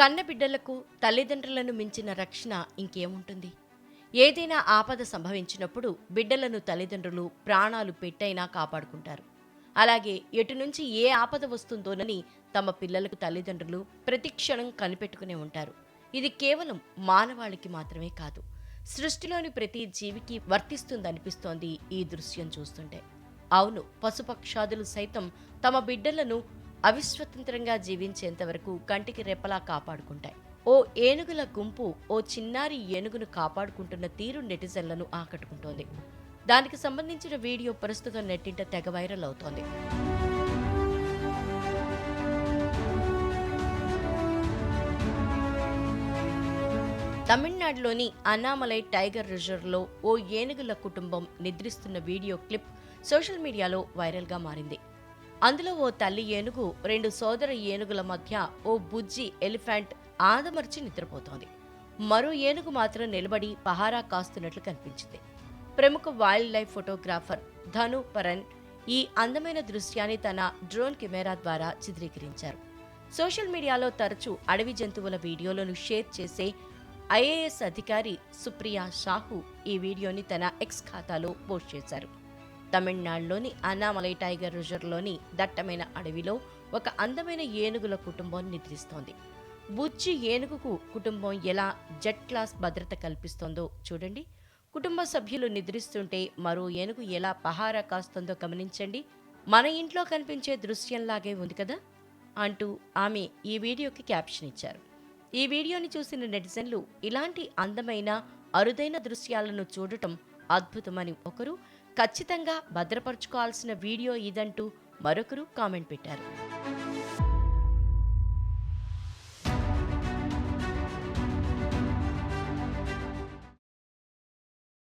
కన్న బిడ్డలకు తల్లిదండ్రులను మించిన రక్షణ ఇంకేముంటుంది? ఏదైనా ఆపద సంభవించినప్పుడు బిడ్డలను తల్లిదండ్రులు ప్రాణాలు పెట్టైనా కాపాడుకుంటారు. అలాగే ఎటు నుంచి ఏ ఆపద వస్తుందోనని తమ పిల్లలకు తల్లిదండ్రులు ప్రతిక్షణం కనిపెట్టుకునే ఉంటారు. ఇది కేవలం మానవాళికి మాత్రమే కాదు సృష్టిలోని ప్రతి జీవికి వర్తిస్తుందనిపిస్తోంది ఈ దృశ్యం చూస్తుంటే. అవును పశుపక్షాదులు సైతం తమ బిడ్డలను అవిస్వతంత్రంగా జీవించేంత వరకు కంటికి రెప్పలా కాపాడుకుంటాయి. ఓ ఏనుగుల గుంపు ఓ చిన్నారి ఏనుగును కాపాడుకుంటున్న తీరు నెటిజన్లను ఆకట్టుకుంటోంది. దానికి సంబంధించిన వీడియో ప్రస్తుతం నెట్టింట తెగ వైరల్ అవుతోంది. తమిళనాడులోని అన్నామలై టైగర్ రిజర్వ్లో ఓ ఏనుగుల కుటుంబం నిద్రిస్తున్న వీడియో క్లిప్ సోషల్ మీడియాలో వైరల్గా మారింది. అందులో ఓ తల్లి ఏనుగు రెండు సోదర ఏనుగుల మధ్య ఓ బుజ్జి ఎలిఫెంట్ ఆదమర్చి నిద్రపోతోంది. మరో ఏనుగు మాత్రం నిలబడి పహారా కాస్తున్నట్లు కనిపించింది. ప్రముఖ wild life photographer Dhanu Paran ఈ అందమైన దృశ్యాన్ని తన డ్రోన్ కెమెరా ద్వారా చిత్రీకరించారు. సోషల్ మీడియాలో తరచూ అడవి జంతువుల వీడియోలను షేర్ చేసే ఐఏఎస్ అధికారి సుప్రియా షాహు ఈ వీడియోని తన ఎక్స్ ఖాతాలో పోస్ట్ చేశారు. తమిళనాడులోని అన్నామలై టైగర్ రిజర్వ్లోని దట్టమైన అడవిలో ఒక అందమైన ఏనుగుల కుటుంబం నిద్రిస్తోంది. బుజ్జి ఏనుగుకు కుటుంబం ఎలా జెట్ క్లాస్ భద్రత కల్పిస్తోందో చూడండి. కుటుంబ సభ్యులు నిద్రిస్తుంటే మరో ఏనుగు ఎలా పహారా కాస్తుందో గమనించండి. మన ఇంట్లో కనిపించే దృశ్యంలాగే ఉంది కదా? అంటూ ఆమె ఈ వీడియోకి క్యాప్షన్ ఇచ్చారు. ఈ వీడియోని చూసిన నెటిజన్లు ఇలాంటి అందమైన అరుదైన దృశ్యాలను చూడటం అద్భుతమని ఒకరు ఖచ్చితంగా భద్రపరచుకోవాల్సిన వీడియో ఇదంటూ మరొకరు కామెంట్ పెట్టారు.